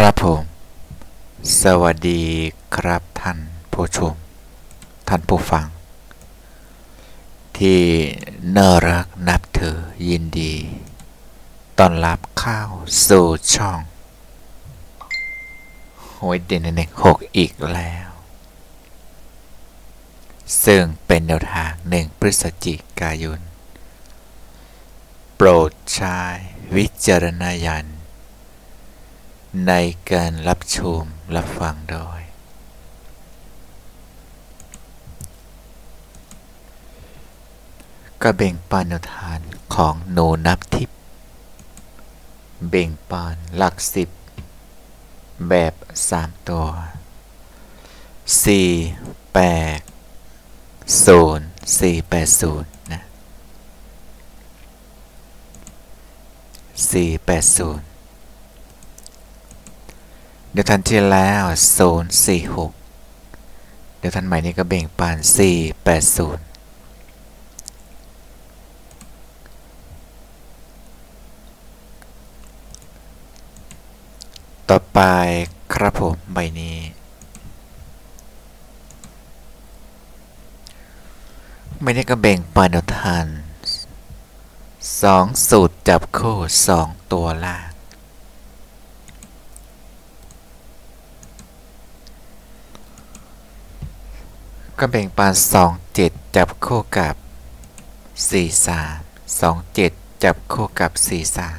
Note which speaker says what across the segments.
Speaker 1: ครับผม สวัสดีครับท่านผู้ชม ท่านผู้ฟัง ที่น่ารักนับถือยินดีต้อนรับเข้าสู่ช่องโหยเด่นเน็กหกอีกแล้ว ซึ่งเป็นแนวทางหนึ่งพฤศจิกายน โปรดใช้วิจารณญาณ ในการรับชมรับฟังโดยก็เบ่งปานแนวทานของหนูนับทิพเบ่งปานหลักสิบ แบบสามตัวสี่แปดศูนย์สี่แปดศูนย์นะสี่แปดศูนย์ เดี๋ยวทันที่แล้วศูนย์สี่หกเดี๋ยวทันใหม่นี้ก็เบ่งปานสี่แปดศูนย์ต่อไปครับผมใบนี้ ไม่ได้ก็เบ่งปานเอาทานสองสูตรจับคู่สองตัวล่าง ก็แบ่งปานสองเจ็ดจับคู่กับสี่สามสองเจ็ดจับคู่กับสี่สาม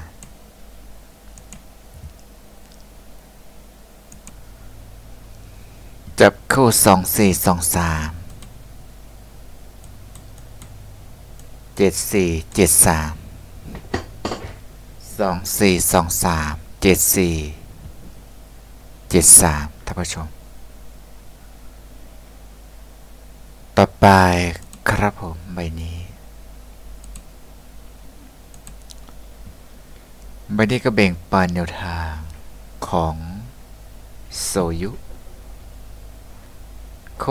Speaker 1: จับคู่สองสี่สองสามเจ็ดสี่เจ็ดสามสองสี่สองสามเจ็ดสี่เจ็ดสามท่านผู้ชม ต่อไปครับผมใบนี้ ใบนี้ก็แบ่งปันแนวทางของโซยุโค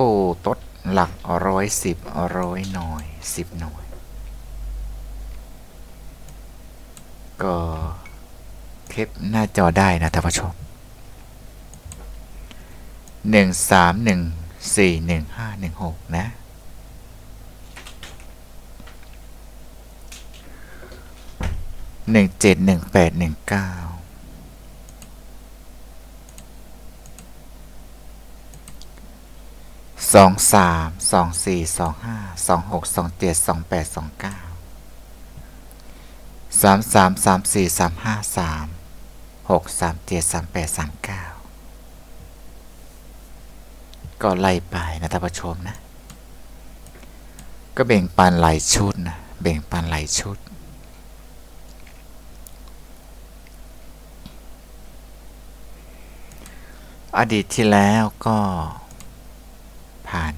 Speaker 1: ตดหลักร้อยสิบร้อยหน่อยสิบหน่วย ก็คลิปหน้าจอได้นะท่านผู้ชมหนึ่งสามหนึ่ง สี่หนึ่งห้าหนึ่งหกนะ หนึ่งเจ็ดหนึ่งแปดหนึ่งเก้าสองสามสองสี่สองห้าสองหกสองเจ็ดสองแปดสองเก้าสามสามสามสี่สามห้าสามหกสามเจ็ดสามแปดสามเก้า ก็ไล่ไปนะท่านผู้ชมนะ ก็แบ่งปันหลายชุดนะแบ่งปันหลายชุด อดีตที่แล้วก็ ผ่าน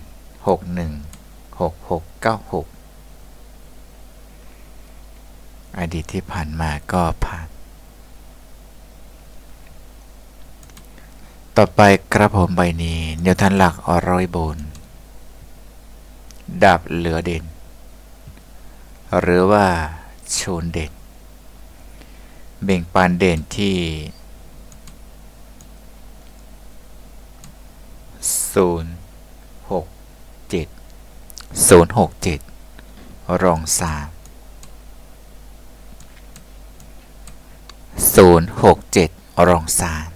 Speaker 1: 6 1 6 6 9 6 อดีตที่ผ่านมาก็ผ่าน ต่อไปกระผมใบนี้เนียวทันหลักอร้อยบนดับเหลือเด่น หรือว่าชูนเด่น เบ่งปานเด่นที่ศูนย์หกเจ็ดศูนย์หกเจ็ดรองสามศูนย์หกเจ็ดรองสาม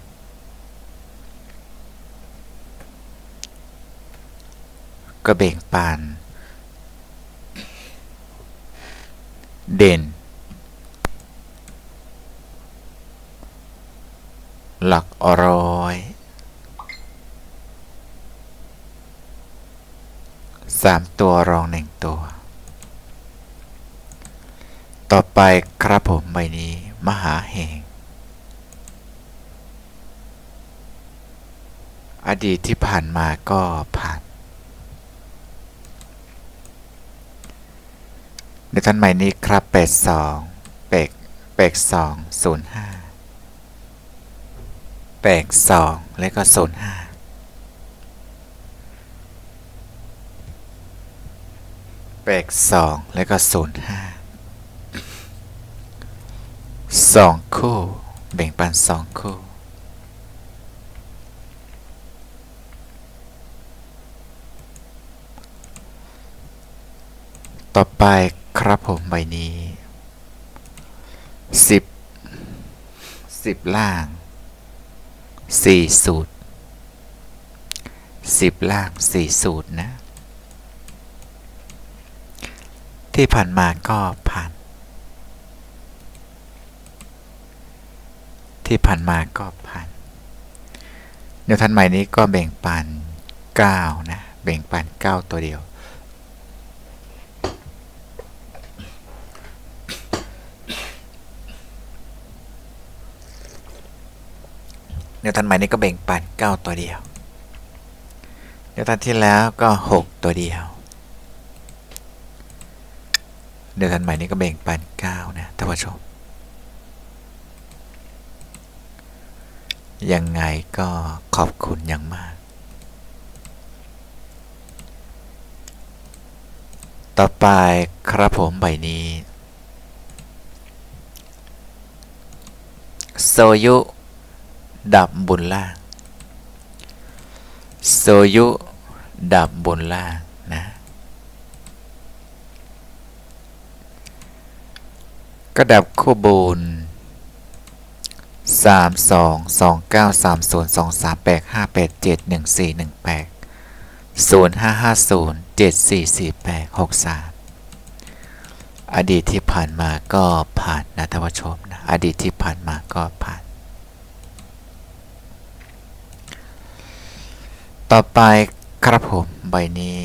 Speaker 1: ก็เบ่งปาน เด่น หลักร้อยสามตัวรองหนึ่งตัว ต่อไปครับผมใบนี้ มหาเหงอดีตที่ผ่านมาก็ผ่าน เดี๋ยวท่านใหม่นี้ครับเป็ดสองเปกเปกสองศูนย์ห้าเปกสองแล้วก็ศูนย์ห้าเปกสองแล้วก็ศูนย์ห้าสองคู่ แบ่งปันสองคู่ต่อไป ครับผมใบนี้สิบสิบล่างสี่สูตรสิบล่างสี่สูตรนะ ที่ผ่านมาก็ผ่าน ที่ผ่านมาก็ผ่านเดี๋ยวท่านใหม่นี้ก็แบ่งปัน 9 นะ แบ่งปัน 9 ตัวเดียว เดี๋ยวท่านใหม่นี้ก็แบ่งปัน 9 ตัวเดียวเดี๋ยวท่านที่แล้วก็ 6 ตัวเดียวเดี๋ยวท่านใหม่นี้ก็แบ่งปัน 9 นะท่านผู้ชมยังไงก็ขอบคุณอย่างมาก ต่อไปครับผมใบนี้ โซยุ ดับบนล่าง โซยุ ดับบนล่างนะก็ดับคู่บนสามสองสองเก้าสามศูนย์สองสามแปดห้าแปดเจ็ดหนึ่งสี่หนึ่งแปดศูนย์ห้าห้าศูนย์เจ็ดสี่สี่แปดหกสามอดีตที่ผ่านมาก็ผ่านนะท่านผู้ชมนะ อดีตที่ผ่านมาก็ผ่าน ต่อไปครับผมใบนี้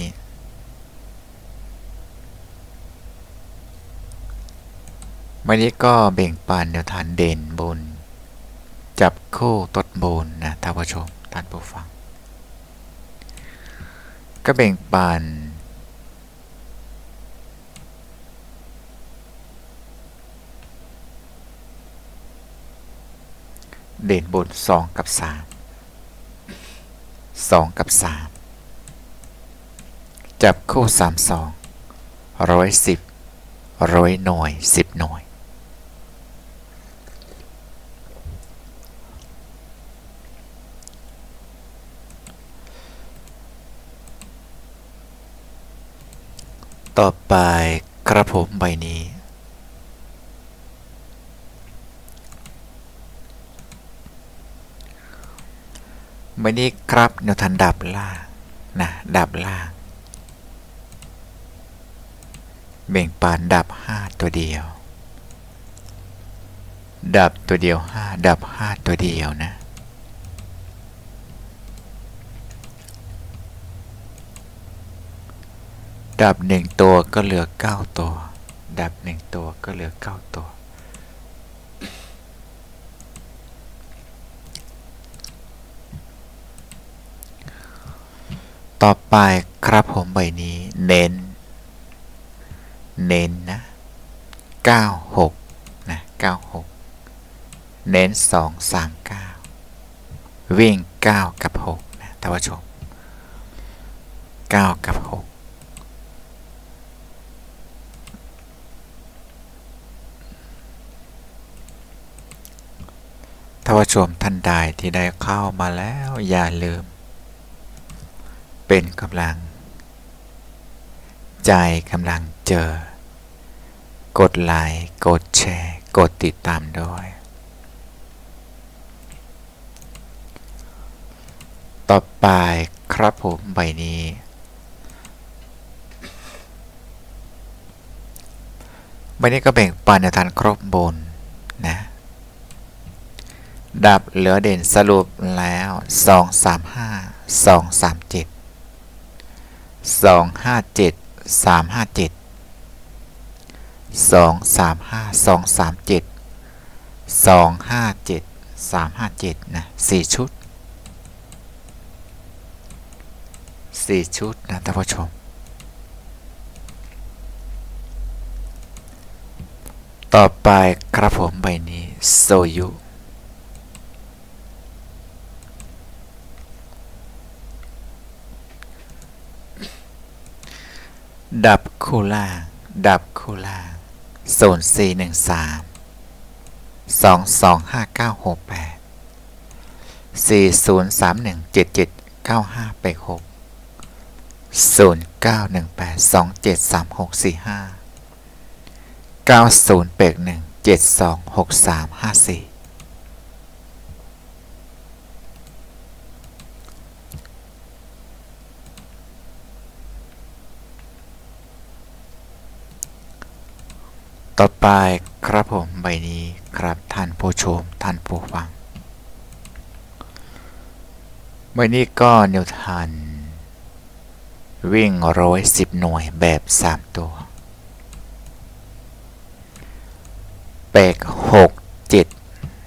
Speaker 1: ใบนี้ก็เบ่งปันแนวทานเด่นบน จับคู่ตดบนนะท่านผู้ชมท่านผู้ฟัง ก็แบ่งปันเด่นบน 2 กับ 3 2 กับ 3 จับคู่ 3 2ร้อยสิบร้อยหน่วย 10 หน่วย ต่อไปกระผมใบนี้ ใบนี้ครับแนวทันดับล่างนะดับล่าง เบ่งปานดับ 5 ตัวเดียว ดับตัวเดียว 5 ดับ 5 ตัวเดียวนะดับ 1 ตัวก็เหลือ 9 ตัว ดับ 1 ตัวก็เหลือ 9 ตัว ต่อไปครับผมใบนี้ เน้น เน้นนะ 96 นะ 96 เน้น 2 3 9 วิ่ง 9 กับ 6 นะท่านผู้ชม 9 กับ 6ท่านผู้ชมท่านใดที่ได้เข้ามาแล้วอย่าลืม เป็นกำลัง ใจกำลังเจอ กดไลค์กดแชร์ กดติดตามด้วย ต่อไปครับผมใบนี้ ใบนี้ก็แบ่งปันในทานครบบนนะ ดับเหลือเด่นสรุปแล้ว 2 3 257 3 5 7 2 3 5 2 3 7 2 5 7 3 5 7นะ4ชุด 4 ชุดนะท่านผู้ชม ต่อไปครับผมใบนี้ โซยุ ดับคูล่า ดับคูล่าศูนย์สี่หนึ่งสามสองสองห้าเก้าหกแปดสี่ศูนย์สามหนึ่งเจ็ดเจ็ดเก้าห้าแปดหกศูนย์เก้าหนึ่งแปดสองเจ็ดสามหกสี่ห้าเก้าศูนย์แปดหนึ่งเจ็ดสองหกสามห้าสี่ ต่อไปครับผมใบนี้ครับท่านผู้ชมท่านผู้ฟังใบนี้ก็นิวทัน วิ่งร้อยสิบหน่วยแบบสามตัวเปกหกเจ็ด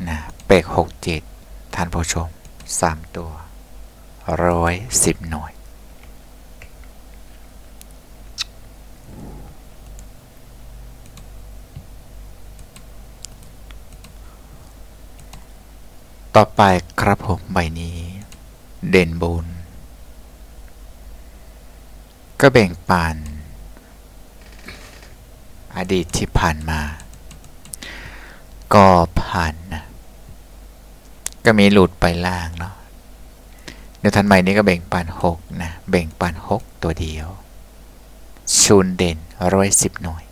Speaker 1: นะเปกหกเจ็ดท่านผู้ชมสามตัวร้อยสิบหน่วย ต่อไปครับผมใบนี้ เด่นบุญก็แบ่งปันอดีตที่ผ่านมา ก็ผ่านนะก็มีหลุดไปล่างเนาะเดี๋ยวทันใหม่นี้ก็แบ่งปันหกนะแบ่งปันหกตัวเดียวชูนเด่นร้อยสิบหน่วย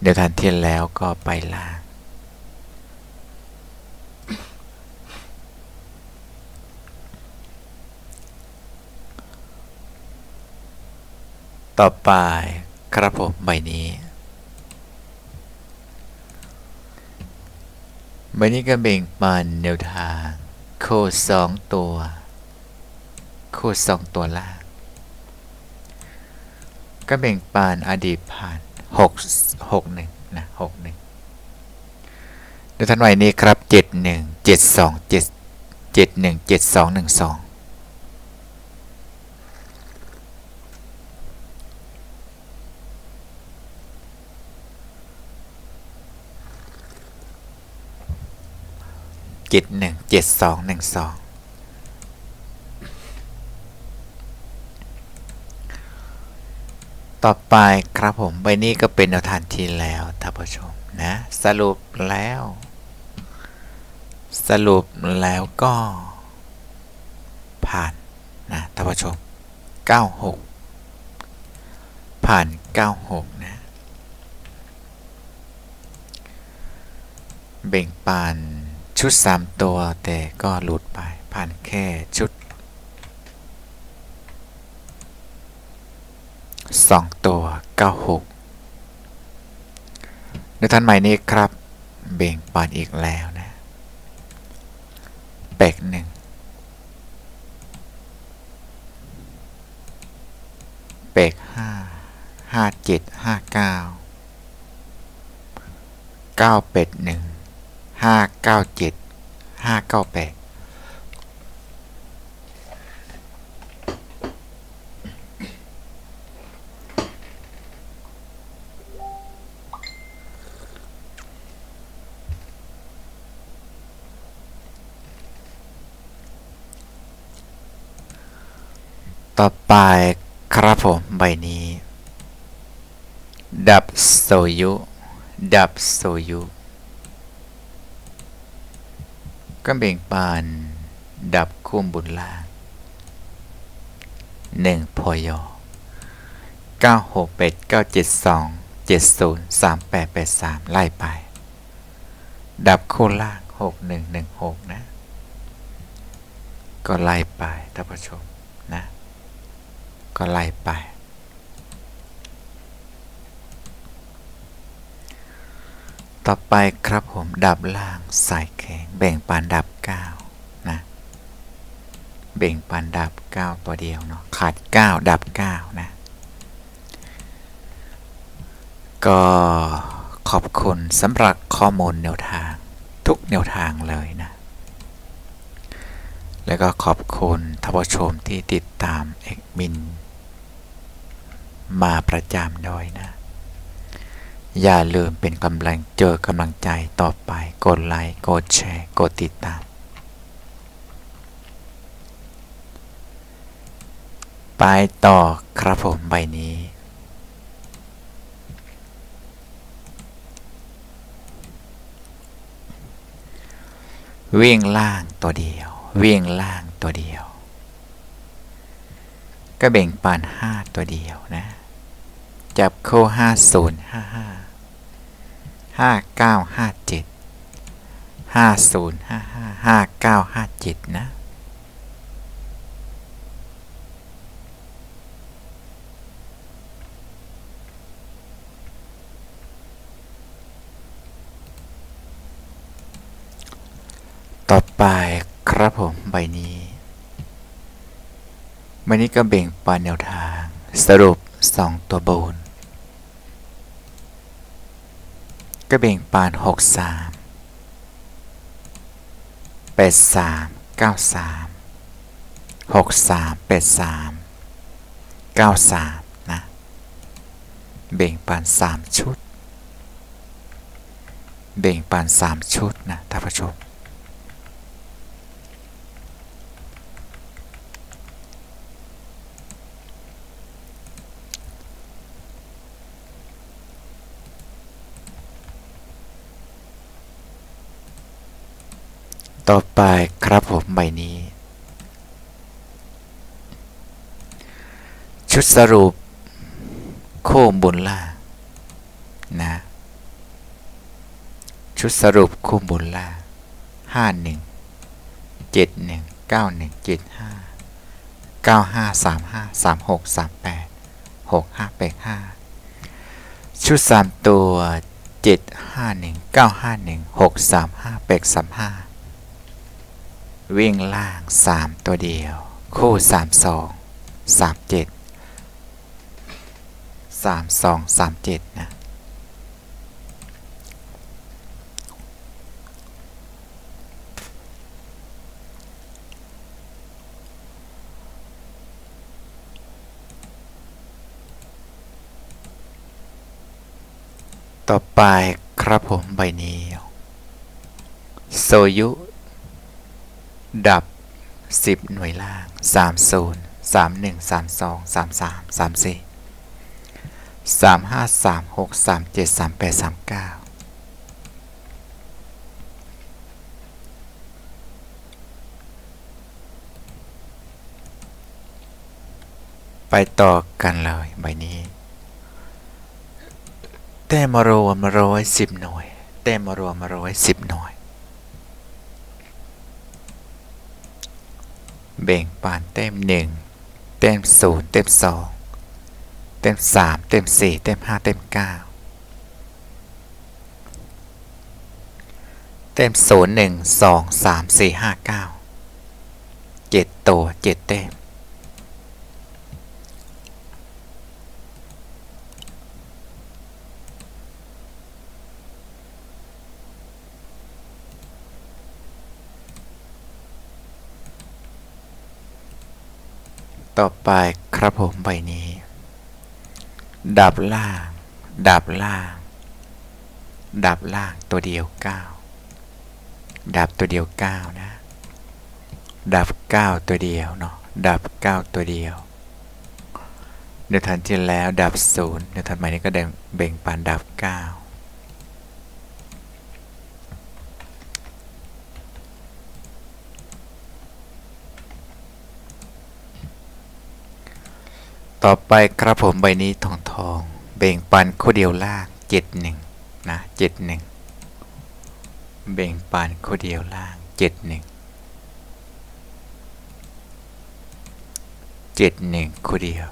Speaker 1: เดี๋ยวทันที่แล้วก็ไปล่าง ต่อไปครับผมใบนี้ใบนี้ก็เบ่งปันแนวทาง โคดสองตัว โคดสองตัวล่าง ก็เบ่งปันอดีตผ่านหกหกหนึ่งนะหกหนึ่งเดี๋ยวท่านไว้นี้ครับเจ็ดหนึ่งเจ็ดสองเจ็ดเจ็ดหนึ่งเจ็ดสองหนึ่งสอง เจ็ดหนึ่งเจ็ดสองหนึ่งสองต่อไปครับผมใบนี้ก็เป็นแนวทางที่แล้วท่านผู้ชมนะ สรุปแล้ว สรุปแล้วก็ ผ่านนะท่านผู้ชม 96 ผ่าน 96 นะ เบ่งปาน ชุด 3 ตัวแต่ก็หลุดไปผ่านแค่ชุด 2 ตัว 96ในท่านใหม่นี้ครับ เบ่งปานอีกแล้วนะแปกหนึ่งเปกห้าห้าเจ็ดห้าเก้าเก้าเป็ดหนึ่ง ห้าเก้าเจ็ดห้าเก้าแปดต่อไปครับผมใบนี้ ดับโซยุ ดับโซยุ ก็เบ่งปาน ดับคุ้มบุญล่างหนึ่งพอยอเก้าหกแปดเก้าเจ็ดสองเจ็ดศูนย์สามแปดแปดสามไล่ไป ดับคู่ล่างหกหนึ่งหนึ่งหกนะ ก็ไล่ไปท่านผู้ชมนะ ก็ไล่ไป ต่อไปครับผมดับล่างสายแข็งแบ่งปานดับ9นะแบ่งปานดับ 9 ตัวเดียวเนาะขาด 9 ดับ 9 นะ ก็ขอบคุณสำหรับข้อมูลแนวทางทุกแนวทางเลยนะ แล้วก็ขอบคุณท่านผู้ชมที่ติดตามเอกมิน มาประจำด้วยนะ อย่าลืมเป็นกำลังเจอกำลังใจต่อไป กดไลค์ กดแชร์ กดติดตาม ไปต่อครับผมใบนี้ วิ่งล่างตัวเดียว วิ่งล่างตัวเดียว ก็แบ่งปันห้าตัวเดียวนะ จับโค้ห้าศูนย์ ห้าเก้าห้าเจ็ดห้าศูนย์ห้าห้าห้าเก้าห้าเจ็ดนะต่อไปครับผมใบนี้ใบนี้ก็เบ่งปันแนวทาง สรุป 2 ตัวบน ก็เบ่งปาน 6 3 8 3 9 3 6 3 8 3 9 3 นะ เบ่งปาน 3 ชุด เบ่งปาน 3 ชุดนะท่านผู้ชม ต่อไปครับผมใบนี้ ชุดสรุป โค้งบนล่างนะ ชุดสรุปโค้งบนล่างห้าหนึ่งเจ็ดหนึ่งเก้าหนึ่งเจ็ดห้าเก้าห้าสามห้าสามหกสามแปดหกห้าแปดห้าชุดสามตัวเจ็ดห้าหนึ่งเก้าห้าหนึ่งหกสามห้าแปดสามห้า วิ่งล่าง 3 ตัวเดียว คู่ 3 2 3 7 3 2 3 7 นะ ต่อไปครับผมใบนี้ โซยุ ดับ 10 หน่วยล่าง 30 31 32 33 34 35 36 37 38 39 ไปต่อกันเลยใบนี้ แต้มรวมร้อยสิบหน่วย แต้มรวมร้อยสิบหน่วย แบ่งปานเต็มหนึ่งเต็มศูนย์เต็มสองเต็มสามเต็มสี่เต็มห้าเต็มเก้าเต็มศูนย์หนึ่งสองสามสี่ห้าเก้าเจ็ดตัวเจ็ดเต็ม ต่อไปครับผมใบนี้ ดับล่าง ดับล่าง ดับล่างตัวเดียว 9 ดับตัวเดียว 9 นะ ดับ 9 ตัวเดียวเนาะดับ 9 ตัวเดียวเดือนทันที่แล้วดับ 0เดือนทันไหมานี้ก็เบ่งปันดับ 9 ต่อไปครับผมใบนี้ทองทองเบ่งปันคู่เดียวล่างเจ็ดหนึ่งนะเจ็ดหนึ่งเบ่งปันคู่เดียวล่างเจ็ดหนึ่งเจ็ดหนึ่งคู่เดียว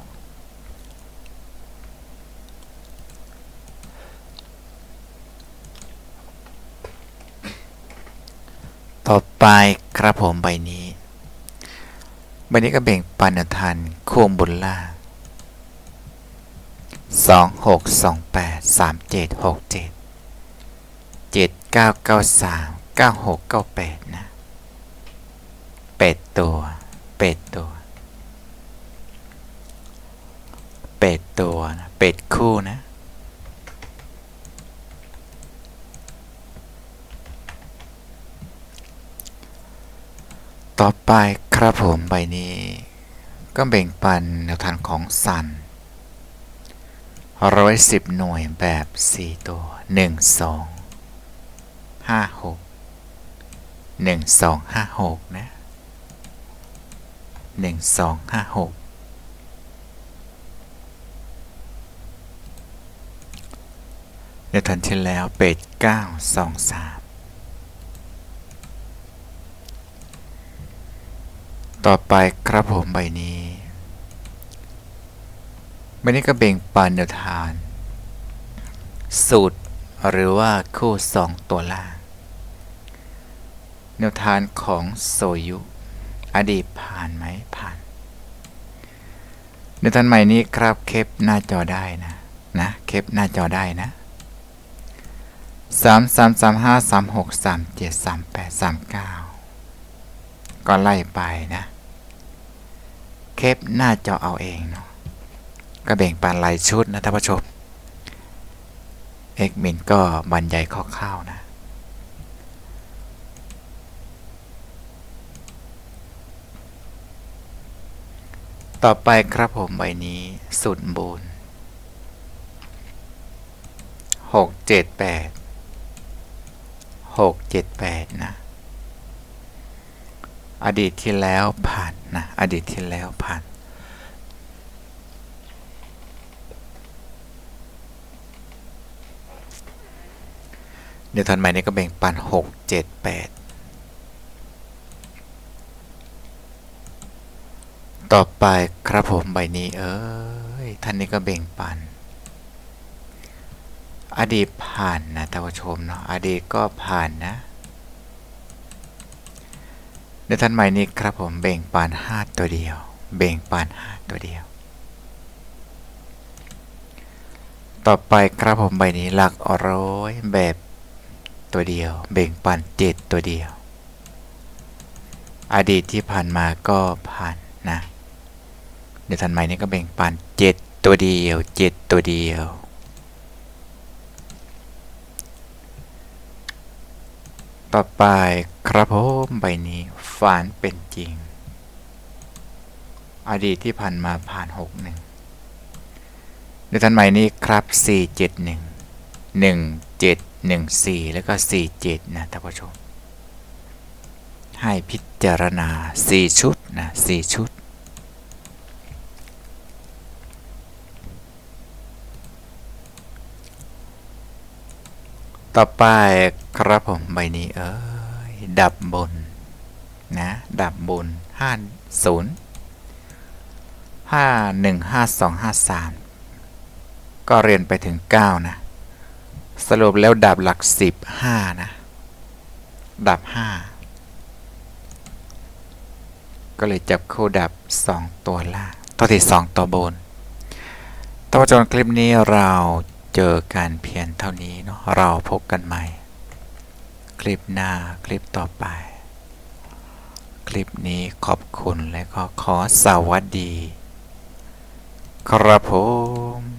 Speaker 1: ต่อไปครับผมใบนี้ ใบนี้ก็เบ่งปันทันคู่บนล่าง สองหกสองแปดสามเจ็ดหกเจ็ดเจ็ดเก้าเก้าสามเก้าหกเก้าแปดนะเป็ดตัวเป็ดตัวเป็ดตัวนะเป็ดคู่นะต่อไปครับผมใบนี้ ก็แบ่งปันแนวทางของสัน ร้อยสิบหน่วยแบบสี่ตัวหนึ่งสองห้าหกหนึ่งสองห้าหกนะหนึ่งสองห้าหกในทันที่แล้วเป็ดเก้าสองสามต่อไปครับผมใบนี้ ใบนี้ก็เบ่งปันแนวทาน สูตรหรือว่าคู่สองตัวล่างแนวทานของโซยุ อดีตผ่านไหมผ่านในทันใหม่นี้ครับเคปหน้าจอได้นะนะเคปหน้าจอได้นะสามสามสามห้าสามหกสามเจ็ดสามแปดสามเก้าก็ไล่ไปนะ เคปหน้าจอเอาเองเนาะ ก็แบ่งปันรายชุดนะท่านผู้ชมเอกมินก็บรรยายคร่าวๆนะ ต่อไปครับผมใบนี้สุดบูนหกเจ็ดแปดหกเจ็ดแปดนะ อดีตที่แล้วผ่านนะ อดีตที่แล้วผ่าน เดี๋ยวทันใหม่นี้ก็แบ่งปันหกเจ็ดแปดต่อไปครับผมใบนี้เอ้ยท่านนี้ก็เบ่งปัน อดีตผ่านนะท่านผู้ชมเนาะอดีตก็ผ่านนะเดี๋ยวท่านใหม่นี้ครับผมเบ่งปันห้าตัวเดียวเบ่งปันห้าตัวเดียวต่อไปครับผมใบนี้หลักร้อยแบบ ตัวเดียว เบ่งปันเจ็ดตัวเดียว อดีตที่ผ่านมาก็ผ่านนะ เดี๋ยวทันใหม่นี้ก็แบ่งปันเจ็ดตัวเดียวเจ็ดตัวเดียว ต่อไปครับผมใบนี้ฝันเป็นจริง อดีตที่ผ่านมาผ่านหกหนึ่งเดี๋ยวทันใหม่นี้ครับสี่เจ็ดหนึ่งหนึ่งเจ็ด หนึ่งสี่แล้วก็สี่เจ็ดนะท่านผู้ชม ให้พิจารณาสี่ชุดนะสี่ชุด ต่อไปครับผมใบนี้เอ้ยดับบน นะ ดับบนห้าศูนย์ห้าหนึ่งห้าสองห้าสามก็เรียนไปถึงเก้านะ สรุปแล้วดับหลักสิบห้านะ ดับห้าก็เลยจับคู่ดับสองตัวล่างตัวที่สองตัวบนตัวจนคลิปนี้เราเจอกันเพียงเท่านี้เนาะเราพบกันใหม่ คลิปหน้าคลิปต่อไป คลิปนี้ขอบคุณและก็ขอสวัสดี ครับผม